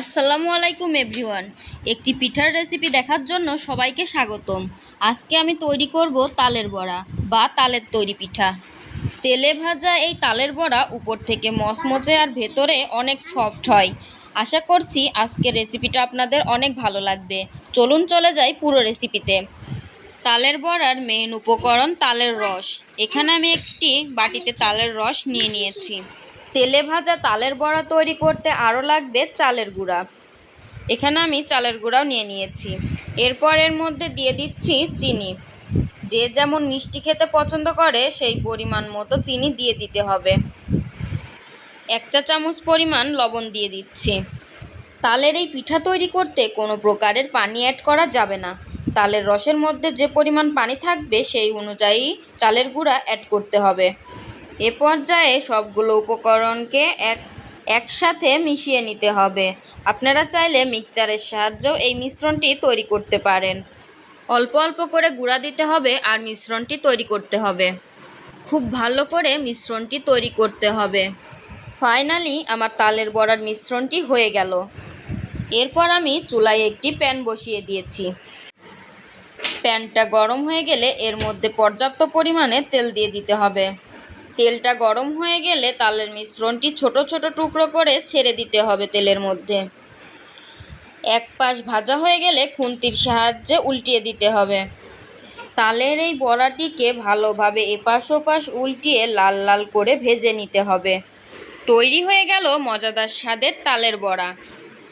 আসসালামু আলাইকুম, এভরিওয়ান। একটি পিঠার রেসিপি দেখার জন্য সবাইকে স্বাগতম। আজকে আমি তৈরি করব তালের বড়া বা তালের তৈরি পিঠা। তেলে ভাজা এই তালের বড়া উপর থেকে মচমচে আর ভেতরে অনেক সফট হয়। আশা করছি আজকে রেসিপিটা আপনাদের অনেক ভালো লাগবে। চলুন চলে যাই পুরো রেসিপিতে তালের বড়ার মেন উপকরণ তালের রস। এখানে আমি একটি বাটিতে তালের রস নিয়ে নিয়েছি। তেলে ভাজা তালের বড়া তৈরি করতে আরও লাগবে চালের গুঁড়া। এখানে আমি চালের গুঁড়াও নিয়ে নিয়েছি। এরপর এর মধ্যে দিয়ে দিচ্ছি চিনি। যে যেমন মিষ্টি খেতে পছন্দ করে, সেই পরিমাণ মতো চিনি দিয়ে দিতে হবে। এক চা চামচ পরিমাণ লবণ দিয়ে দিচ্ছি। তালের এই পিঠা তৈরি করতে কোনো প্রকারের পানি অ্যাড করা যাবে না। তালের রসের মধ্যে যে পরিমাণ পানি থাকবে, সেই অনুযায়ী চালের গুঁড়া অ্যাড করতে হবে। এ পর্যায়ে সবগুলো উপকরণকে এক, একসাথে মিশিয়ে নিতে হবে। আপনারা চাইলে মিক্সচারের সাহায্যেও এই মিশ্রণটি তৈরি করতে পারেন। অল্প অল্প করে গুঁড়া দিতে হবে আর মিশ্রণটি তৈরি করতে হবে। খুব ভালো করে মিশ্রণটি তৈরি করতে হবে। ফাইনালি আমার তালের বড়ার মিশ্রণটি হয়ে গেল। এরপর আমি চুলায় একটি প্যান বসিয়ে দিয়েছি। প্যানটা গরম হয়ে গেলে এর মধ্যে পর্যাপ্ত পরিমাণে তেল দিয়ে দিতে হবে। তেলটা গরম হয়ে গেলে তালের মিশ্রণটি ছোট ছোট টুকরো করে ছেড়ে দিতে হবে তেলের মধ্যে। এক পাশ ভাজা হয়ে গেলে খুন্তির সাহায্যে উল্টিয়ে দিতে হবে। তালের এই বড়াটিকে ভালোভাবে এপাশ ওপাশ উল্টিয়ে লাল লাল করে ভেজে নিতে হবে। তৈরি হয়ে গেল মজাদার স্বাদের তালের বড়া।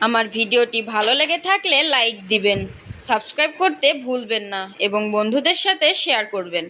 আমার ভিডিওটি ভালো লেগে থাকলে লাইক দিবেন, সাবস্ক্রাইব করতে ভুলবেন না এবং বন্ধুদের সাথে শেয়ার করবেন।